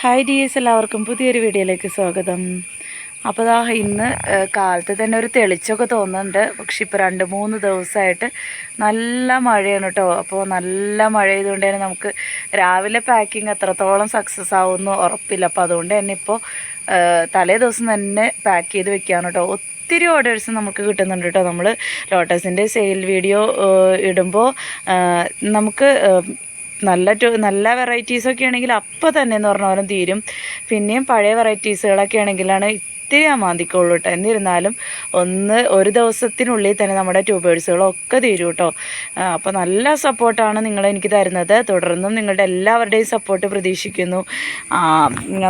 Hi D S എല്ലാവർക്കും പുതിയൊരു വീഡിയോയിലേക്ക് സ്വാഗതം. അപ്പോൾ ദാ ഇന്ന് കാലത്ത് തന്നെ ഒരു തെളിച്ചൊക്കെ തോന്നുന്നുണ്ട്. പക്ഷെ ഇപ്പോൾ രണ്ട് മൂന്ന് ദിവസമായിട്ട് നല്ല മഴയാണ് കേട്ടോ അപ്പോൾ നല്ല മഴ ആയതുകൊണ്ട് തന്നെ നമുക്ക് രാവിലെ പാക്കിങ് എത്രത്തോളം സക്സസ് ആവുമെന്ന് ഉറപ്പില്ല. അപ്പോൾ അതുകൊണ്ട് തന്നെ ഇപ്പോൾ തലേ ദിവസം തന്നെ പാക്ക് ചെയ്ത് വെക്കുകയാണ് കേട്ടോ ഒത്തിരി ഓർഡേഴ്സ് നമുക്ക് കിട്ടുന്നുണ്ട് കേട്ടോ നമ്മൾ ലോട്ടസിന്റെ സെയിൽ വീഡിയോ ഇടുമ്പോൾ നമുക്ക് നല്ല നല്ല വെറൈറ്റീസൊക്കെ ആണെങ്കിൽ അപ്പോൾ തന്നെ എന്ന് പറഞ്ഞ പോലും തീരും. പിന്നെയും പഴയ വെറൈറ്റീസുകളൊക്കെ ആണെങ്കിലാണ് ഇത്തിരി മാന്തിക്കോളൂ കേട്ടോ എന്നിരുന്നാലും ഒന്ന് ഒരു ദിവസത്തിനുള്ളിൽ തന്നെ നമ്മുടെ ട്യൂബേഴ്സുകളൊക്കെ തീരും കേട്ടോ അപ്പോൾ നല്ല സപ്പോർട്ടാണ് നിങ്ങൾ എനിക്ക് തരുന്നത്. തുടർന്നും നിങ്ങളുടെ എല്ലാവരുടെയും സപ്പോർട്ട് പ്രതീക്ഷിക്കുന്നു.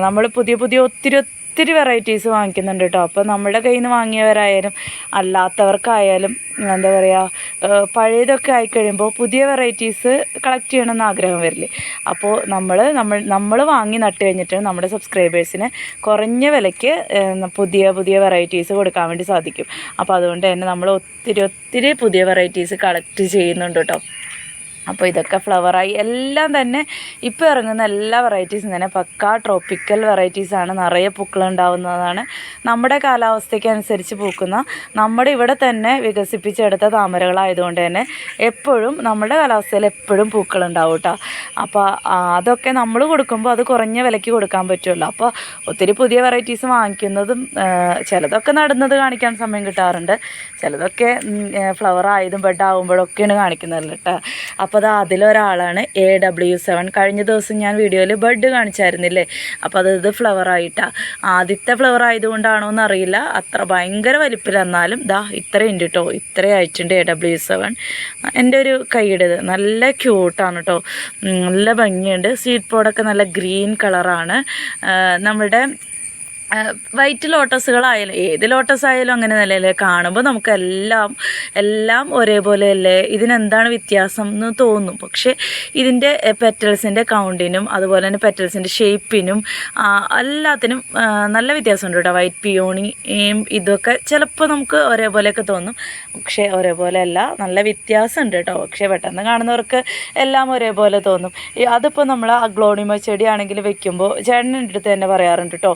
നമ്മൾ പുതിയ പുതിയ ഒത്തിരി ഒത്തിരി വെറൈറ്റീസ് വാങ്ങിക്കുന്നുണ്ട് കേട്ടോ അപ്പോൾ നമ്മുടെ കയ്യിൽ നിന്ന് വാങ്ങിയവരായാലും അല്ലാത്തവർക്കായാലും എന്താ പറയുക പഴയതൊക്കെ ആയിക്കഴിയുമ്പോൾ പുതിയ വെറൈറ്റീസ് കളക്ട് ചെയ്യണമെന്ന് ആഗ്രഹം വരില്ലേ. അപ്പോൾ നമ്മൾ നമ്മൾ നമ്മൾ വാങ്ങി നട്ട് കഴിഞ്ഞിട്ട് നമ്മുടെ സബ്സ്ക്രൈബേഴ്സിന് കുറഞ്ഞ വിലയ്ക്ക് പുതിയ പുതിയ വെറൈറ്റീസ് കൊടുക്കാൻ വേണ്ടി സാധിക്കും. അപ്പോൾ അതുകൊണ്ട് തന്നെ നമ്മൾ ഒത്തിരി ഒത്തിരി പുതിയ വെറൈറ്റീസ് കളക്ട് ചെയ്യുന്നുണ്ട് കേട്ടോ അപ്പോൾ ഇതൊക്കെ ഫ്ലവറായി എല്ലാം തന്നെ ഇപ്പോൾ ഇറങ്ങുന്ന എല്ലാ വെറൈറ്റീസും തന്നെ പക്കാ ട്രോപ്പിക്കൽ ആണ്. നിറയെ പൂക്കൾ ഉണ്ടാവുന്നതാണ്. നമ്മുടെ കാലാവസ്ഥയ്ക്ക് അനുസരിച്ച് പൂക്കുന്ന നമ്മുടെ ഇവിടെ തന്നെ വികസിപ്പിച്ചെടുത്ത താമരകളായതുകൊണ്ട് തന്നെ എപ്പോഴും നമ്മുടെ കാലാവസ്ഥയിൽ എപ്പോഴും പൂക്കൾ ഉണ്ടാവും കേട്ടോ അപ്പോൾ അതൊക്കെ നമ്മൾ കൊടുക്കുമ്പോൾ അത് കുറഞ്ഞ വിലയ്ക്ക് കൊടുക്കാൻ പറ്റുമല്ലോ അപ്പോൾ ഒത്തിരി പുതിയ വെറൈറ്റീസ് വാങ്ങിക്കുന്നതും ചിലതൊക്കെ നടുന്നത് കാണിക്കാൻ സമയം കിട്ടാറുണ്ട്. ചിലതൊക്കെ ഫ്ലവർ ആയതും ബെഡ് ആകുമ്പോഴൊക്കെയാണ് കാണിക്കുന്നത് കേട്ടോ അപ്പോൾ അത് അതിലൊരാളാണ് എ ഡബ്ല്യു സെവൻ കഴിഞ്ഞ ദിവസം ഞാൻ വീഡിയോയിൽ ബഡ് കാണിച്ചായിരുന്നില്ലേ? അപ്പോൾ അത് ഇത് ഫ്ലവർ ആയിട്ടാണ് ആദ്യത്തെ ഫ്ലവർ ആയതുകൊണ്ടാണോ എന്ന് അറിയില്ല. അത്ര ഭയങ്കര വലിപ്പിൽ എന്നാലും ദാ ഇത്രയുണ്ട് കേട്ടോ ഇത്രയും ആയിട്ടുണ്ട് എ ഡബ്ല്യു സെവൻ എന്റെ ഒരു കൈയിടത് നല്ല ക്യൂട്ടാണ് കേട്ടോ നല്ല ഭംഗിയുണ്ട്. സീഡ് പോഡൊക്കെ നല്ല ഗ്രീൻ കളറാണ് നമ്മുടെ വൈറ്റ് ലോട്ടസുകളായാലും ഏത് ലോട്ടസ് ആയാലും അങ്ങനെ നിലയിലെ കാണുമ്പോൾ നമുക്കെല്ലാം എല്ലാം എല്ലാം ഒരേപോലെ അല്ലേ ഇതിനെന്താണ് വ്യത്യാസം എന്ന് തോന്നും. പക്ഷേ ഇതിന്റെ പെറ്റൽസിന്റെ കൗണ്ടിനും അതുപോലെ തന്നെ പെറ്റൽസിന്റെ ഷേപ്പിനും എല്ലാത്തിനും നല്ല വ്യത്യാസമുണ്ട് കേട്ടോ. വൈറ്റ് പിയോണിയും ഇതൊക്കെ ചിലപ്പോൾ നമുക്ക് ഒരേപോലെയൊക്കെ തോന്നും. പക്ഷേ ഒരേപോലെ അല്ല നല്ല വ്യത്യാസമുണ്ട് കേട്ടോ. പക്ഷേ പെട്ടെന്ന് കാണുന്നവർക്ക് എല്ലാം ഒരേപോലെ തോന്നും. അതിപ്പോൾ നമ്മൾ അഗ്ലോണിമ ചെടിയാണെങ്കിൽ വെക്കുമ്പോൾ ചേട്ടന്റെ അടുത്ത് തന്നെ പറയാറുണ്ട് കേട്ടോ.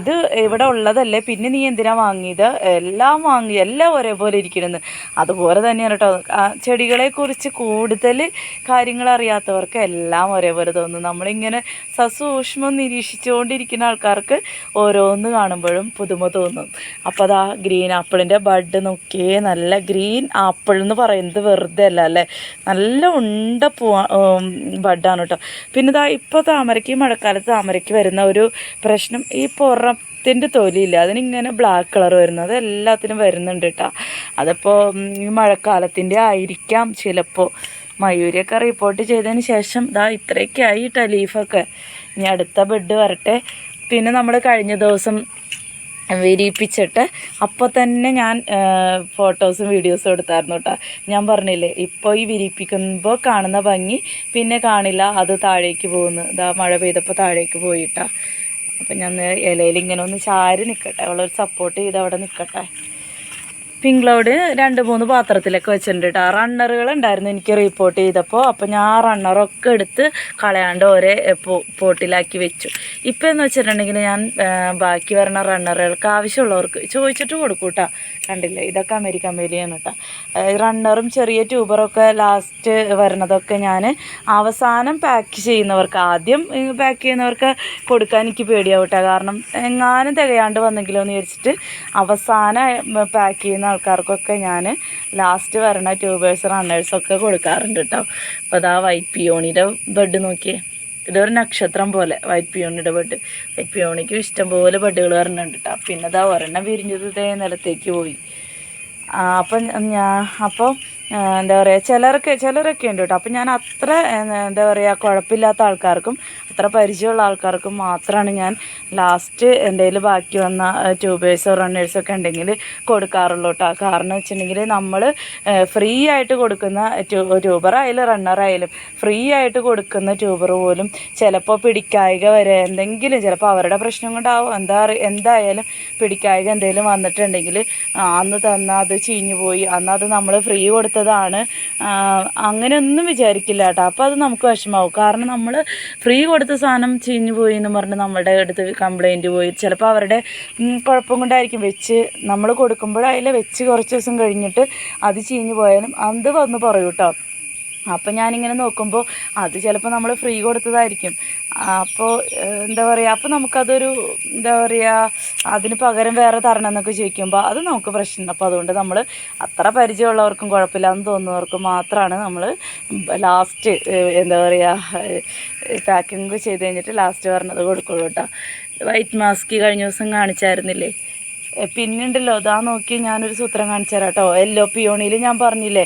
ഇത് ഇവിടെ ഉള്ളതല്ലേ? പിന്നെ നീ എന്തിനാ വാങ്ങിയത്? എല്ലാം വാങ്ങി എല്ലാം ഒരേപോലെ ഇരിക്കണമെന്ന് അതുപോലെ തന്നെയാണ് കേട്ടോ. ചെടികളെക്കുറിച്ച് കൂടുതൽ കാര്യങ്ങൾ അറിയാത്തവർക്ക് എല്ലാം ഒരേപോലെ തോന്നും. നമ്മളിങ്ങനെ സസൂക്ഷ്മം നിരീക്ഷിച്ചുകൊണ്ടിരിക്കുന്ന ആൾക്കാർക്ക് ഓരോന്ന് കാണുമ്പോഴും പുതുമ തോന്നും. അപ്പോൾ അതാ ഗ്രീൻ ആപ്പിളിന്റെ ബഡ് നോക്കിയേ നല്ല ഗ്രീൻ ആപ്പിൾ എന്ന് പറയുന്നത് വെറുതെ അല്ല അല്ലേ? നല്ല ഉണ്ട പൂവാ ബഡാണ് കേട്ടോ. പിന്നെ ഇതാ ഇപ്പോൾ താമരയ്ക്ക് മഴക്കാലത്ത് താമരയ്ക്ക് വരുന്ന ഒരു പ്രശ്നം ഈ പുറത്തിന്റെ തൊലിയില്ല. അതിനിങ്ങനെ ബ്ലാക്ക് കളർ വരുന്നത് എല്ലാത്തിനും വരുന്നുണ്ട് കേട്ടോ അതിപ്പോൾ ഈ മഴക്കാലത്തിന്റെ ആയിരിക്കാം ചിലപ്പോൾ മയൂരിയൊക്കെ റിപ്പോർട്ട് ചെയ്തതിന് ശേഷം ദാ ഇത്രയൊക്കെ ആയി കേട്ടോ ലീഫൊക്കെ ഇനി അടുത്ത ബെഡ് വരട്ടെ. പിന്നെ നമ്മൾ കഴിഞ്ഞ ദിവസം വിരിയിപ്പിച്ചിട്ട് അപ്പോൾ തന്നെ ഞാൻ ഫോട്ടോസും വീഡിയോസും എടുത്തായിരുന്നു കേട്ടോ ഞാൻ പറഞ്ഞില്ലേ ഇപ്പോൾ ഈ വിരിയിപ്പിക്കുമ്പോൾ കാണുന്ന ഭംഗി പിന്നെ കാണില്ല അത് താഴേക്ക് പോകുന്നു. ഇതാ മഴ പെയ്തപ്പോൾ താഴേക്ക് പോയിട്ടാ അപ്പം ഞാൻ ഇലയിൽ ഇങ്ങനെ ഒന്ന് ചാരി നിൽക്കട്ടെ അവളൊരു സപ്പോർട്ട് ചെയ്ത് അവിടെ നിൽക്കട്ടെ പിങ്ക് ക്ലൗഡ് രണ്ട് മൂന്ന് പാത്രത്തിലൊക്കെ വെച്ചിട്ടുണ്ട് കേട്ടോ റണ്ണറുകൾ ഉണ്ടായിരുന്നു എനിക്ക് റിപ്പോർട്ട് ചെയ്തപ്പോൾ. അപ്പോൾ ഞാൻ റണ്ണറൊക്കെ എടുത്ത് കളയാണ്ട് ഒരേ പോട്ടിലാക്കി വെച്ചു. ഇപ്പോൾ എന്ന് വെച്ചിട്ടുണ്ടെങ്കിൽ ഞാൻ ബാക്കി വരുന്ന റണ്ണറുകൾക്ക് ആവശ്യമുള്ളവർക്ക് ചോദിച്ചിട്ട് കൊടുക്കും കേട്ടോ കണ്ടില്ലേ? ഇതൊക്കെ അമേരിക്കൻ മേലിയാണ് കേട്ടോ റണ്ണറും ചെറിയ ട്യൂബറൊക്കെ ലാസ്റ്റ് വരുന്നതൊക്കെ ഞാൻ അവസാനം പാക്ക് ചെയ്യുന്നവർക്ക് ആദ്യം പാക്ക് ചെയ്യുന്നവർക്ക് കൊടുക്കാൻ എനിക്ക് പേടിയാവട്ടെ കാരണം എങ്ങാനും തികയാണ്ട് വന്നെങ്കിലോ എന്ന് വിചാരിച്ചിട്ട് അവസാനം പാക്ക് ചെയ്യുന്ന ആൾക്കാർക്കൊക്കെ ഞാൻ ലാസ്റ്റ് വരണ ട്യൂബേഴ്സ് റണ്ണേഴ്സൊക്കെ കൊടുക്കാറുണ്ട് കേട്ടോ അപ്പോൾ അതാ വൈറ്റ് പിയോണിയുടെ ബെഡ് നോക്കിയേ. ഇതൊരു നക്ഷത്രം പോലെ വൈറ്റ് പിയോണിയുടെ ബെഡ് വൈറ്റ് ഇഷ്ടം പോലെ ബെഡുകൾ വരണുണ്ട് കേട്ടോ പിന്നെ അതാ ഒരെണ്ണം വിരിഞ്ഞത് ഇതേ നിലത്തേക്ക് പോയി. അപ്പം ഞാൻ അപ്പോൾ എന്താ പറയുക ചിലർക്ക് ചിലരൊക്കെ ഉണ്ട് കേട്ടോ. അപ്പം ഞാൻ അത്ര എന്താ പറയുക കുഴപ്പമില്ലാത്ത ആൾക്കാർക്കും അത്ര പരിചയമുള്ള ആൾക്കാർക്കും മാത്രമാണ് ഞാൻ ലാസ്റ്റ് എന്തെങ്കിലും ബാക്കി വന്ന ട്യൂബേഴ്സോ റണ്ണേഴ്സോ ഒക്കെ ഉണ്ടെങ്കിൽ കൊടുക്കാറുള്ളൂ കേട്ടോ. കാരണം വെച്ചിട്ടുണ്ടെങ്കിൽ നമ്മൾ ഫ്രീ ആയിട്ട് കൊടുക്കുന്ന ട്യൂബറായാലും റണ്ണറായാലും ഫ്രീ ആയിട്ട് കൊടുക്കുന്ന ട്യൂബർ പോലും ചിലപ്പോൾ പിടിക്കായിക വരെ എന്തെങ്കിലും ചിലപ്പോൾ അവരുടെ പ്രശ്നം കൊണ്ടാവും. എന്താ എന്തായാലും പിടിക്കായിക എന്തെങ്കിലും വന്നിട്ടുണ്ടെങ്കിൽ അന്ന് തന്ന അത് ചീഞ്ഞു പോയി അന്ന് അത് നമ്മൾ ഫ്രീ കൊടുത്ത കൊടുത്തതാണ് അങ്ങനെയൊന്നും വിചാരിക്കില്ല കേട്ടോ. അപ്പോൾ അത് നമുക്ക് വിഷമാവും. കാരണം നമ്മൾ ഫ്രീ കൊടുത്ത സാധനം ചീഞ്ഞു പോയി എന്ന് പറഞ്ഞ് നമ്മുടെ അടുത്ത് കംപ്ലൈന്റ് പോയി. ചിലപ്പോൾ അവരുടെ കുഴപ്പം കൊണ്ടായിരിക്കും. വെച്ച് നമ്മൾ കൊടുക്കുമ്പോൾ അതിൽ വെച്ച് കുറച്ച് ദിവസം കഴിഞ്ഞിട്ട് അത് ചീഞ്ഞു പോയാലും അത് വന്ന് പറയൂ കേട്ടോ. അപ്പം ഞാനിങ്ങനെ നോക്കുമ്പോൾ അത് ചിലപ്പോൾ നമ്മൾ ഫ്രീ കൊടുത്തതായിരിക്കും. അപ്പോൾ എന്താ പറയുക അപ്പോൾ നമുക്കതൊരു എന്താ പറയുക അതിന് പകരം വേറെ തരണം എന്നൊക്കെ ചോദിക്കുമ്പോൾ അത് നമുക്ക് പ്രശ്നം. അപ്പോൾ അതുകൊണ്ട് നമ്മൾ അത്ര പരിചയമുള്ളവർക്കും കുഴപ്പമില്ലാന്ന് തോന്നുന്നവർക്ക് മാത്രമാണ് നമ്മൾ ലാസ്റ്റ് എന്താ പറയുക പാക്കിംഗ് ചെയ്ത് കഴിഞ്ഞിട്ട് ലാസ്റ്റ് പറഞ്ഞത് കൊടുക്കുള്ളൂ കേട്ടോ. വൈറ്റ് മാസ്ക് കഴിഞ്ഞ ദിവസം കാണിച്ചായിരുന്നില്ലേ? പിന്നുണ്ടല്ലോ അതാ നോക്കി ഞാനൊരു സൂത്രം കാണിച്ചു തരാം കേട്ടോ. എല്ലോ പിയോണിയിൽ ഞാൻ പറഞ്ഞില്ലേ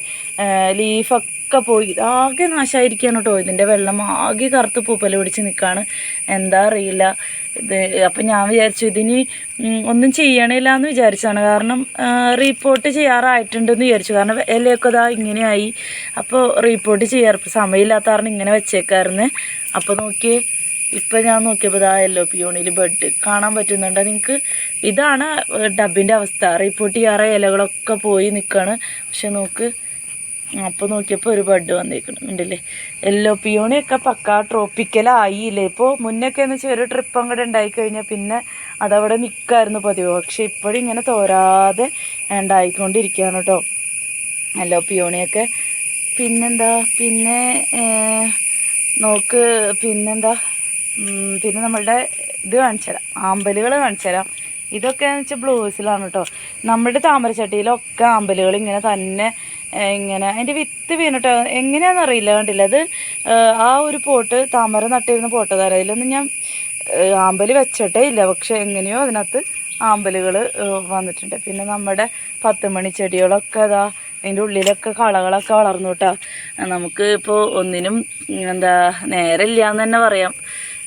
ലീഫൊക്കെ പോയി. ആകെ നാശമായിരിക്കുകയാണ് കേട്ടോ. ഇതിന്റെ വെള്ളം ആകെ കറുത്ത് പൂപ്പൽ പിടിച്ച് നിൽക്കുകയാണ് എന്താ അറിയില്ല. ഇത് അപ്പം ഞാൻ വിചാരിച്ചു ഇതിന് ഒന്നും ചെയ്യണില്ല എന്ന് വിചാരിച്ചാണ് കാരണം റീപ്പോർട്ട് ചെയ്യാറായിട്ടുണ്ടെന്ന് വിചാരിച്ചു. കാരണം ഇലയൊക്കെ ഇതാ ഇങ്ങനെയായി. അപ്പോൾ റിപ്പോർട്ട് ചെയ്യാറ്. സമയമില്ലാത്ത കാരണം ഇങ്ങനെ വെച്ചേക്കായിരുന്നു. അപ്പോൾ നോക്കിയേ ഇപ്പം ഞാൻ നോക്കിയപ്പോൾ ഇതാ യെല്ലോ പിയോണിൽ ബെഡ് കാണാൻ പറ്റുന്നുണ്ട്. നിങ്ങൾക്ക് ഇതാണ് ഡബിന്റെ അവസ്ഥ. റിപ്പോർട്ട് ചെയ്യാറ് ഇലകളൊക്കെ പോയി നിൽക്കുകയാണ് പക്ഷെ നോക്ക് അപ്പോൾ നോക്കിയപ്പോൾ ഒരു ബഡ് വന്നേക്കണം. ഉണ്ടല്ലേ യെല്ലോ പിയോണിയൊക്കെ പക്കാ ട്രോപ്പിക്കലായില്ലേ ഇപ്പോൾ മുന്നൊക്കെ എന്ന് വെച്ചാൽ ഒരു ട്രിപ്പ് അങ്ങോട്ട് ഉണ്ടായി കഴിഞ്ഞാൽ പിന്നെ അതവിടെ നിൽക്കായിരുന്നു പതിവ്. പക്ഷെ ഇപ്പോഴും ഇങ്ങനെ തോരാതെ ഉണ്ടായിക്കൊണ്ടിരിക്കുകയാണ് കേട്ടോ യെല്ലോ പിയോണിയൊക്കെ പിന്നെന്താ? പിന്നെ നോക്ക് പിന്നെന്താ? പിന്നെ നമ്മളുടെ ഇത് കാണിച്ചു തരാം ആമ്പലുകൾ കാണിച്ചു തരാം ഇതൊക്കെ എന്ന് വെച്ചാൽ ബ്ലൂസിലാണ് കേട്ടോ നമ്മുടെ താമരച്ചട്ടിയിലൊക്കെ ആമ്പലുകൾ ഇങ്ങനെ തന്നെ ഇങ്ങനെ അതിന്റെ വിത്ത് വീണിട്ടോ? എങ്ങനെയാണെന്ന് അറിയില്ല കണ്ടില്ല. അത് ആ ഒരു പോട്ട് താമര നട്ടിരുന്ന പോട്ടതാണ്. അതിലൊന്നും ഞാൻ ആമ്പൽ വെച്ചിട്ടേ ഇല്ല. പക്ഷെ എങ്ങനെയോ അതിനകത്ത് ആമ്പലുകൾ വന്നിട്ടുണ്ട്. പിന്നെ നമ്മുടെ പത്ത് മണി ചെടികളൊക്കെ അതാ അതിന്റെ ഉള്ളിലൊക്കെ കളകളൊക്കെ വളർന്നു കേട്ടോ. നമുക്ക് ഇപ്പോൾ ഒന്നിനും എന്താ നേരമില്ല എന്ന് തന്നെ പറയാം.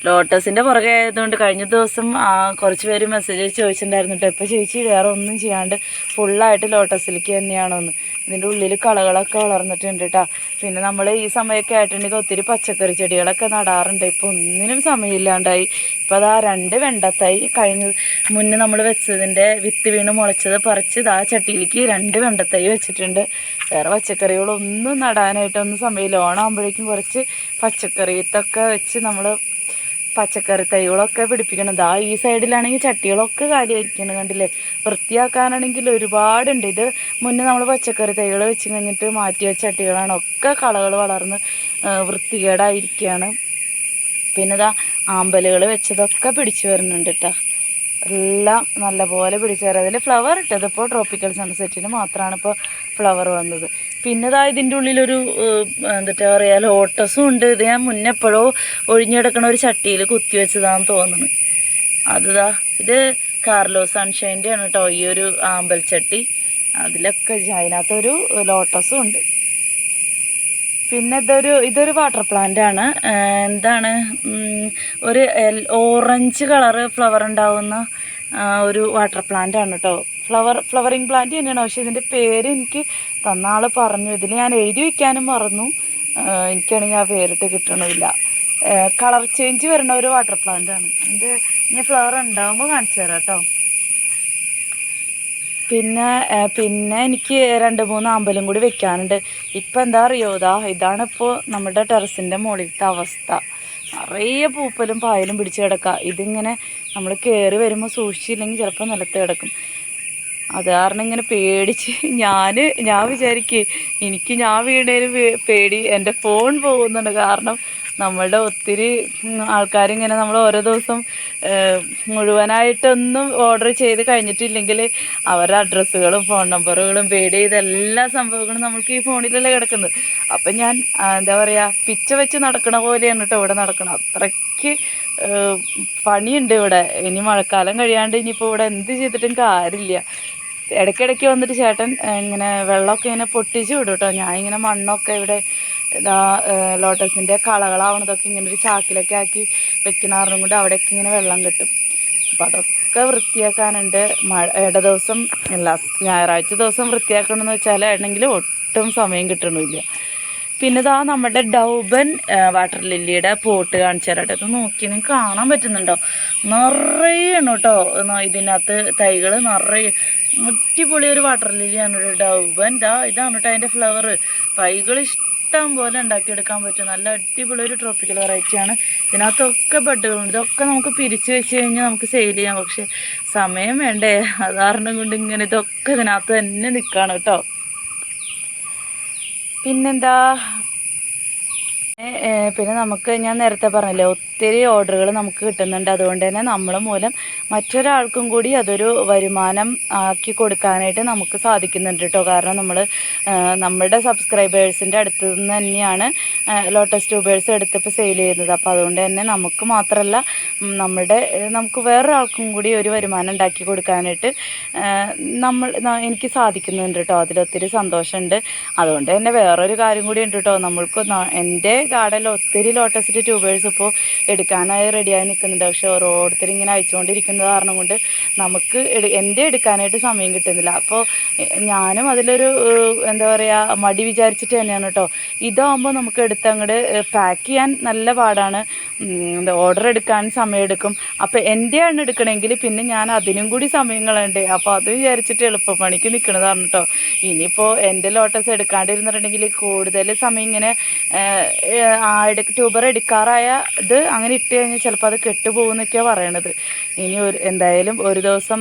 ലോട്ടസിന്റെ പുറകെ ആയതുകൊണ്ട് കഴിഞ്ഞ ദിവസം ആ, കുറച്ച് പേര് മെസ്സേജ് ചോദിച്ചിട്ടുണ്ടായിരുന്നു കേട്ടോ ഇപ്പോൾ ചേച്ചി വേറെ ഒന്നും ചെയ്യാണ്ട് ഫുള്ളായിട്ട് ലോട്ടസിലേക്ക് തന്നെയാണോന്ന്. ഇതിന്റെ ഉള്ളിൽ കളകളൊക്കെ വളർന്നിട്ടുണ്ട് കേട്ടോ പിന്നെ നമ്മൾ ഈ സമയമൊക്കെ ആയിട്ടുണ്ടെങ്കിൽ ഒത്തിരി പച്ചക്കറി ചെടികളൊക്കെ നടാറുണ്ട്. ഇപ്പോൾ ഒന്നിനും സമയമില്ലാണ്ടായി. ഇപ്പോൾ അതാ രണ്ട് വെണ്ടത്തായി. കഴിഞ്ഞ മുന്നേ നമ്മൾ വെച്ചതിന്റെ വിത്ത് വീണ് മുളച്ചത് പറിച്ച് ഇതാ ചട്ടിയിലേക്ക് രണ്ട് വെണ്ടത്തായി വെച്ചിട്ടുണ്ട്. വേറെ പച്ചക്കറികളൊന്നും നടാനായിട്ടൊന്നും സമയമില്ല. ഓണാകുമ്പോഴേക്കും കുറച്ച് പച്ചക്കറി വിത്തൊക്കെ വെച്ച് നമ്മൾ പച്ചക്കറി തൈകളൊക്കെ പിടിപ്പിക്കണം. ദാ ഈ സൈഡിലാണെങ്കിൽ ചട്ടികളൊക്കെ കാലിയായിരിക്കണം കണ്ടില്ലേ? വൃത്തിയാക്കാനാണെങ്കിൽ ഒരുപാടുണ്ട്. ഇത് മുന്നേ നമ്മൾ പച്ചക്കറി തൈകൾ വെച്ച് കഴിഞ്ഞിട്ട് മാറ്റി വെച്ച ചട്ടികളാണ്. ഒക്കെ കളകൾ വളർന്ന് വൃത്തികേടായിരിക്കുകയാണ് പിന്നെ ഇതാ ആമ്പലുകൾ വെച്ചതൊക്കെ പിടിച്ചു വരുന്നുണ്ട് കേട്ടോ എല്ലാം നല്ലപോലെ പിടിച്ചു വരാം അതിൽ ഫ്ലവർ ഇട്ടത് ഇപ്പോൾ ട്രോപ്പിക്കൽ സൺസെറ്റിന് മാത്രമാണ് ഇപ്പോൾ ഫ്ലവർ വന്നത്. പിന്നെ ഇതാ ഇതിന്റെ ഉള്ളിലൊരു എന്താ പറയുക ലോട്ടസും ഉണ്ട്. ഇത് ഞാൻ മുന്നേ എപ്പോഴോ ഒഴിഞ്ഞെടുക്കണ ഒരു ചട്ടിയിൽ കുത്തി വെച്ചതാണെന്ന് തോന്നുന്നു. അതിതാ ഇത് കാർലോ സൺഷൈന്റെ ആണ് കേട്ടോ ഈ ഒരു ആമ്പൽ ചട്ടി. അതിലൊക്കെ അതിനകത്തൊരു ലോട്ടസും ഉണ്ട്. പിന്നെ ഇതൊരു ഇതൊരു വാട്ടർ പ്ലാന്റ് ആണ്. എന്താണ് ഒരു ഓറഞ്ച് കളറ് ഫ്ലവർ ഉണ്ടാവുന്ന ഒരു വാട്ടർ പ്ലാന്റ് ആണ് കേട്ടോ ഫ്ലവർ ഫ്ലവറിങ് പ്ലാന്റ് തന്നെയാണ്. പക്ഷെ ഇതിന്റെ പേര് എനിക്ക് തന്ന ആൾ പറഞ്ഞു. ഇതിൽ ഞാൻ എഴുതി വെക്കാനും മറന്നു. എനിക്കാണെങ്കിൽ ആ പേരിട്ട് കിട്ടണമില്ല. കളർ ചേഞ്ച് വരുന്ന ഒരു വാട്ടർ പ്ലാന്റ് ആണ്. ഇത് ഇനി ഫ്ലവർ ഉണ്ടാകുമ്പോൾ കാണിച്ചു തരാം കേട്ടോ പിന്നെ പിന്നെ എനിക്ക് രണ്ട് മൂന്ന് അമ്പലം കൂടി വെക്കാനുണ്ട്. ഇപ്പം എന്താ അറിയോ? ഇതാ ഇതാണ് ഇപ്പോൾ നമ്മുടെ ടെറസിന്റെ മുകളിലത്തെ അവസ്ഥ. നിറയെ പൂപ്പലും പായലും പിടിച്ച് കിടക്കുക ഇതിങ്ങനെ നമ്മൾ കയറി വരുമ്പോൾ സൂക്ഷിച്ചില്ലെങ്കിൽ ചിലപ്പോൾ നിലത്ത് കിടക്കും. അത് കാരണം ഇങ്ങനെ പേടിച്ച് ഞാൻ ഞാൻ വിചാരിക്കേ എനിക്ക് ഞാൻ വീണേലും പേടി എന്റെ ഫോൺ പോകുന്നുണ്ട്. കാരണം നമ്മളുടെ ഒത്തിരി ആൾക്കാരിങ്ങനെ നമ്മൾ ഓരോ ദിവസം മുഴുവനായിട്ടൊന്നും ഓർഡർ ചെയ്ത് കഴിഞ്ഞിട്ടില്ലെങ്കിൽ അവരുടെ അഡ്രസ്സുകളും ഫോൺ നമ്പറുകളും പേടി ചെയ്ത എല്ലാ സംഭവങ്ങളും നമുക്ക് ഈ ഫോണിലല്ലേ കിടക്കുന്നത്. അപ്പം ഞാൻ എന്താ പറയുക പിച്ച വെച്ച് നടക്കണ പോലെയാണ് കേട്ടോ ഇവിടെ നടക്കണം. അത്രയ്ക്ക് പണിയുണ്ട് ഇവിടെ. ഇനി മഴക്കാലം കഴിയാണ്ട് ഇനിയിപ്പോൾ ഇവിടെ എന്ത് ചെയ്തിട്ടും കാര്യമില്ല. ഇടയ്ക്കിടയ്ക്ക് വന്നിട്ട് ചേട്ടൻ ഇങ്ങനെ വെള്ളമൊക്കെ ഇങ്ങനെ പൊട്ടിച്ച് വിടും കേട്ടോ ഞാൻ ഇങ്ങനെ മണ്ണൊക്കെ ഇവിടെ ഇതാ ലോട്ടസിന്റെ കളകളാവണതൊക്കെ ഇങ്ങനെ ഒരു ചാക്കിലൊക്കെ ആക്കി വെക്കണാറും കൊണ്ട് അവിടെയൊക്കെ ഇങ്ങനെ വെള്ളം കിട്ടും. അപ്പോൾ അതൊക്കെ വൃത്തിയാക്കാനുണ്ട്. മഴ ഇട ദിവസം എല്ലാ ഞായറാഴ്ച ദിവസം വൃത്തിയാക്കണമെന്ന് വെച്ചാൽ ആണെങ്കിൽ ഒട്ടും സമയം കിട്ടണമില്ല പിന്നെ ഇതാ നമ്മുടെ ഡൗബൻ വാട്ടർ ലില്ലിയുടെ പോട്ട് കാണിച്ചു തരട്ടെ ഇത് നോക്കി നിങ്ങൾക്ക് കാണാൻ പറ്റുന്നുണ്ടോ? നിറയെ ആണ് കേട്ടോ ഇതിനകത്ത് തൈകൾ നിറയെ അടിപൊളി ഒരു വാട്ടർ ലില്ലിയാണ് ഡൗബൻ. ഇതാ ഇതാണ് കേട്ടോ അതിന്റെ ഫ്ലവർ തൈകൾ ഇഷ്ടം പോലെ ഉണ്ടാക്കിയെടുക്കാൻ പറ്റും. നല്ല അടിപൊളി ഒരു ട്രോപ്പിക്കൽ വെറൈറ്റിയാണ് ഇതിനകത്തൊക്കെ ബഡുകളുണ്ട് ഇതൊക്കെ നമുക്ക് പിരിച്ചു വെച്ച് കഴിഞ്ഞാൽ നമുക്ക് സെയിൽ ചെയ്യാം. പക്ഷേ സമയം വേണ്ടേ? അത് കാരണം കൊണ്ട് ഇങ്ങനെ ഇതൊക്കെ ഇതിനകത്ത് തന്നെ നിൽക്കുകയാണ് കേട്ടോ. പിന്നെന്താ? പിന്നെ നമുക്ക് ഞാൻ നേരത്തെ പറഞ്ഞില്ലേ ഒത്തിരി ഓർഡറുകൾ നമുക്ക് കിട്ടുന്നുണ്ട്. അതുകൊണ്ട് തന്നെ നമ്മൾ മൂലം മറ്റൊരാൾക്കും കൂടി അതൊരു വരുമാനം ആക്കി കൊടുക്കാനായിട്ട് നമുക്ക് സാധിക്കുന്നുണ്ട് കേട്ടോ കാരണം നമ്മൾ നമ്മുടെ സബ്സ്ക്രൈബേഴ്സിന്റെ അടുത്ത് നിന്ന് തന്നെയാണ് ലോട്ടസ് ട്യൂബേഴ്സ് എടുത്തിപ്പോൾ സെയിൽ ചെയ്യുന്നത്. അപ്പോൾ അതുകൊണ്ട് തന്നെ നമുക്ക് മാത്രമല്ല നമ്മുടെ നമുക്ക് വേറൊരാൾക്കും കൂടി ഒരു വരുമാനം ഉണ്ടാക്കി കൊടുക്കാനായിട്ട് നമ്മൾ എനിക്ക് സാധിക്കുന്നുണ്ട് കേട്ടോ അതിലൊത്തിരി സന്തോഷമുണ്ട്. അതുകൊണ്ട് തന്നെ വേറൊരു കാര്യം കൂടി ഉണ്ട് കേട്ടോ നമ്മൾക്ക് എന്റെ ഗാർഡനിൽ ഒത്തിരി ലോട്ടസിന്റെ ട്യൂബേഴ്സ് ഇപ്പോൾ എടുക്കാനായി റെഡിയായി നിൽക്കുന്നുണ്ട്. പക്ഷേ ഓരോരുത്തർ ഇങ്ങനെ അയച്ചുകൊണ്ടിരിക്കുന്നത് കാരണം കൊണ്ട് നമുക്ക് എന്റെ എടുക്കാനായിട്ട് സമയം കിട്ടുന്നില്ല. അപ്പോൾ ഞാനും അതിലൊരു എന്താ പറയുക മടി വിചാരിച്ചിട്ട് തന്നെയാണ് കേട്ടോ ഇതാകുമ്പോൾ നമുക്ക് എടുത്ത് അങ്ങോട്ട് പാക്ക് ചെയ്യാൻ നല്ല പാടാണ്. എന്താ ഓർഡർ എടുക്കാൻ സമയമെടുക്കും അപ്പോൾ എന്റെയാണ് എടുക്കണമെങ്കിൽ പിന്നെ ഞാൻ അതിനും കൂടി സമയങ്ങളുണ്ട്. അപ്പോൾ അത് വിചാരിച്ചിട്ട് എളുപ്പപ്പണിക്ക് നിൽക്കുന്നതാണ് കേട്ടോ ഇനിയിപ്പോൾ എന്റെ ലോട്ടസ് എടുക്കാണ്ടിരുന്നിട്ടുണ്ടെങ്കിൽ കൂടുതൽ സമയം ഇങ്ങനെ ആ ട്യൂബർ എടുക്കാറായ ഇത് അങ്ങനെ ഇട്ട് കഴിഞ്ഞാൽ ചിലപ്പോൾ അത് കെട്ടുപോകുന്നൊക്കെയാണ് പറയണത്. ഇനി ഒരു എന്തായാലും ഒരു ദിവസം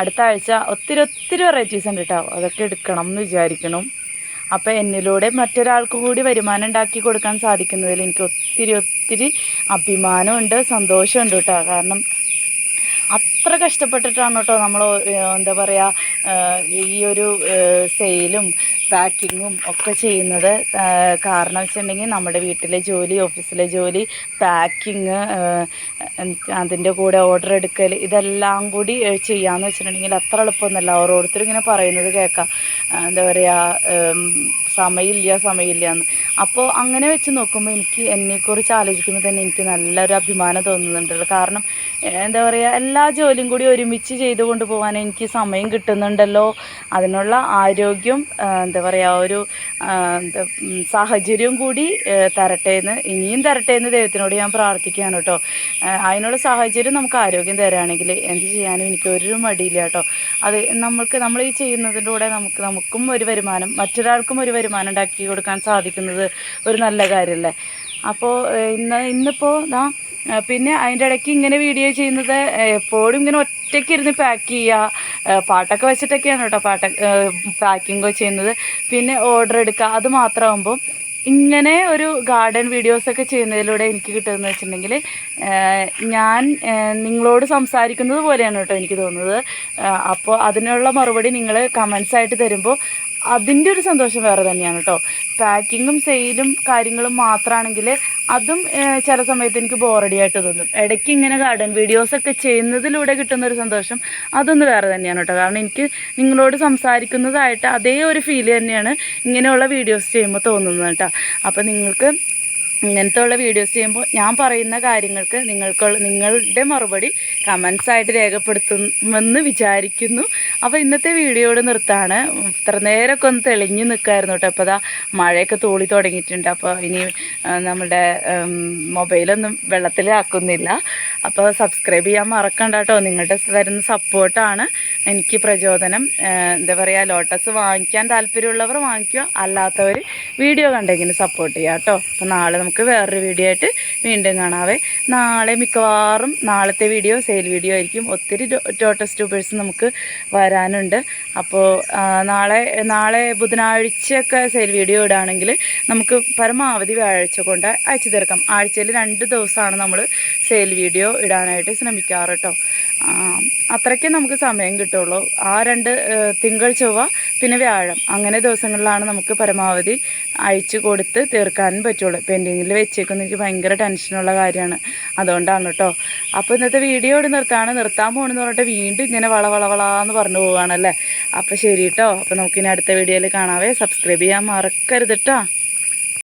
അടുത്ത ആഴ്ച ഒത്തിരി ഒത്തിരി വെറൈറ്റീസ് ഉണ്ട് കേട്ടോ അതൊക്കെ എടുക്കണം എന്ന് വിചാരിക്കണം. അപ്പോൾ എന്നിലൂടെ മറ്റൊരാൾക്ക് കൂടി വരുമാനം ഉണ്ടാക്കി കൊടുക്കാൻ സാധിക്കുന്നതിൽ എനിക്ക് ഒത്തിരി ഒത്തിരി അഭിമാനമുണ്ട് സന്തോഷമുണ്ട് കേട്ടോ കാരണം അത്ര കഷ്ടപ്പെട്ടിട്ടാണ് കേട്ടോ നമ്മൾ എന്താ പറയുക ഈ ഒരു സെയിലും പാക്കിങ്ങും ഒക്കെ ചെയ്യുന്നത്. കാരണം വെച്ചിട്ടുണ്ടെങ്കിൽ നമ്മുടെ വീട്ടിലെ ജോലി ഓഫീസിലെ ജോലി പാക്കിങ് അതിന്റെ കൂടെ ഓർഡർ എടുക്കൽ ഇതെല്ലാം കൂടി ചെയ്യാമെന്ന് വെച്ചിട്ടുണ്ടെങ്കിൽ അത്ര എളുപ്പമൊന്നുമല്ല ഓരോരുത്തരും ഇങ്ങനെ പറയുന്നത് കേൾക്കാം. എന്താ പറയുക സമയമില്ല സമയമില്ല എന്ന്. അപ്പോൾ അങ്ങനെ വെച്ച് നോക്കുമ്പോൾ എനിക്ക് എന്നെക്കുറിച്ച് ആലോചിക്കുമ്പോൾ തന്നെ എനിക്ക് നല്ലൊരു അഭിമാനം തോന്നുന്നുണ്ടല്ലോ. കാരണം എന്താ പറയുക എല്ലാ ജോലിയും കൂടി ഒരുമിച്ച് ചെയ്തു കൊണ്ടുപോകാൻ എനിക്ക് സമയം കിട്ടുന്നുണ്ടല്ലോ. അതിനുള്ള ആരോഗ്യം എന്താ പറയുക ഒരു സാഹചര്യം കൂടി തരട്ടെ എന്ന് ഇനിയും തരട്ടെ എന്ന് ദൈവത്തിനോട് ഞാൻ പ്രാർത്ഥിക്കുകയാണ് കേട്ടോ. അതിനുള്ള സാഹചര്യം നമുക്ക് ആരോഗ്യം തരാണെങ്കിൽ എന്ത് ചെയ്യാനും എനിക്ക് ഒരു മടിയില്ല കേട്ടോ. അത് നമ്മൾക്ക് നമ്മൾ ഈ ചെയ്യുന്നതിലൂടെ നമുക്ക് നമുക്കും ഒരു വരുമാനം മറ്റൊരാൾക്കും ഒരു വരുമാനം ഉണ്ടാക്കി കൊടുക്കാൻ സാധിക്കുന്നത് ഒരു നല്ല കാര്യമല്ലേ അപ്പോൾ ഇന്ന് ഇന്നിപ്പോൾ ദാ പിന്നെ അതിന്റെ ഇടയ്ക്ക് ഇങ്ങനെ വീഡിയോ ചെയ്യുന്നത് എപ്പോഴും ഇങ്ങനെ ഒറ്റയ്ക്ക് ഇരുന്ന് പാക്ക് ചെയ്യുക പാട്ടൊക്കെ വെച്ചിട്ടൊക്കെയാണ് കേട്ടോ പാട്ട പാക്കിംഗ് ചെയ്യുന്നത്. പിന്നെ ഓർഡർ എടുക്കുക അത് മാത്രമാകുമ്പോൾ ഇങ്ങനെ ഒരു ഗാർഡൻ വീഡിയോസൊക്കെ ചെയ്യുന്നതിലൂടെ എനിക്ക് കിട്ടുമെന്ന് വെച്ചിട്ടുണ്ടെങ്കിൽ ഞാൻ നിങ്ങളോട് സംസാരിക്കുന്നത് പോലെയാണ് കേട്ടോ എനിക്ക് തോന്നുന്നത്. അപ്പോൾ അതിനുള്ള മറുപടി നിങ്ങൾ കമൻസായിട്ട് തരുമ്പോൾ അതിന്റെ ഒരു സന്തോഷം വേറെ തന്നെയാണ് കേട്ടോ പാക്കിങ്ങും സെയിലും കാര്യങ്ങളും മാത്രമാണെങ്കിൽ അതും ചില സമയത്ത് എനിക്ക് ബോറടി ആയിട്ട് തോന്നും. ഇടയ്ക്ക് ഇങ്ങനെ ഗാർഡൻ വീഡിയോസൊക്കെ ചെയ്യുന്നതിലൂടെ കിട്ടുന്ന ഒരു സന്തോഷം അതൊന്ന് വേറെ തന്നെയാണ് കേട്ടോ കാരണം എനിക്ക് നിങ്ങളോട് സംസാരിക്കുന്നതായിട്ട് അതേ ഒരു ഫീൽ തന്നെയാണ് ഇങ്ങനെയുള്ള വീഡിയോസ് ചെയ്യുമ്പോൾ തോന്നുന്നത് കേട്ടോ അപ്പോൾ നിങ്ങൾക്ക് ഇങ്ങനത്തെ ഉള്ള വീഡിയോസ് ചെയ്യുമ്പോൾ ഞാൻ പറയുന്ന കാര്യങ്ങൾക്ക് നിങ്ങൾക്കുള്ള നിങ്ങളുടെ മറുപടി കമൻസ് ആയിട്ട് രേഖപ്പെടുത്തുമെന്ന് വിചാരിക്കുന്നു. അപ്പോൾ ഇന്നത്തെ വീഡിയോയോട് നിർത്താണ്. ഇത്ര നേരമൊക്കെ ഒന്ന് തെളിഞ്ഞ് നിൽക്കായിരുന്നു കേട്ടോ. അപ്പോൾ അതാ മഴയൊക്കെ തൂളി തുടങ്ങിയിട്ടുണ്ട്. അപ്പോൾ ഇനി നമ്മുടെ മൊബൈലൊന്നും വെള്ളത്തിലാക്കുന്നില്ല. അപ്പോൾ സബ്സ്ക്രൈബ് ചെയ്യാൻ മറക്കണ്ട കേട്ടോ. നിങ്ങളുടെ തരുന്ന സപ്പോർട്ടാണ് എനിക്ക് പ്രചോദനം. എന്താ പറയുക ലോട്ടസ് വാങ്ങിക്കാൻ താല്പര്യമുള്ളവർ വാങ്ങിക്കുക. അല്ലാത്തവർ വീഡിയോ കണ്ടെങ്കിലും സപ്പോർട്ട് ചെയ്യാം കേട്ടോ. അപ്പോൾ നാളെ നമുക്ക് വേറൊരു വീഡിയോ ആയിട്ട് വീണ്ടും കാണാവേ. നാളെ മിക്കവാറും നാളത്തെ വീഡിയോ സെയിൽ വീഡിയോ ആയിരിക്കും. ഒത്തിരി ടോട്ടസ് ട്യൂബേഴ്സ് നമുക്ക് വരാനുണ്ട്. അപ്പോൾ നാളെ നാളെ ബുധനാഴ്ചയൊക്കെ സെയിൽ വീഡിയോ ഇടുകയാണെങ്കിൽ നമുക്ക് പരമാവധി വ്യാഴാഴ്ച കൊണ്ട് അയച്ചു തീർക്കാം. ആഴ്ചയിൽ രണ്ട് ദിവസമാണ് നമ്മൾ സെയിൽ വീഡിയോ ഇടാനായിട്ട് ശ്രമിക്കാറ് കേട്ടോ അത്രയ്ക്കേ നമുക്ക് സമയം കിട്ടുള്ളൂ. ആ രണ്ട് തിങ്കൾ ചൊവ്വ പിന്നെ വ്യാഴം. അങ്ങനെ ദിവസങ്ങളിലാണ് നമുക്ക് പരമാവധി അയച്ചു കൊടുത്ത് തീർക്കാനും പറ്റുള്ളൂ. പെൻഡിങ്ങിൽ വെച്ചേക്കുന്ന എനിക്ക് ഭയങ്കര ടെൻഷനുള്ള കാര്യമാണ്. അതുകൊണ്ടാണ് കേട്ടോ. അപ്പോൾ ഇന്നത്തെ വീഡിയോ ഇവിടെ നിർത്താണ്. നിർത്താൻ പോകണമെന്ന് പറഞ്ഞിട്ട് വീണ്ടും ഇങ്ങനെ വള വള വളാന്ന് പറഞ്ഞു പോവുകയാണല്ലേ അപ്പോൾ ശരി കേട്ടോ. അപ്പോൾ നമുക്കിനി അടുത്ത വീഡിയോയിൽ കാണാവേ. സബ്സ്ക്രൈബ് ചെയ്യാൻ മറക്കരുത് കേട്ടോ.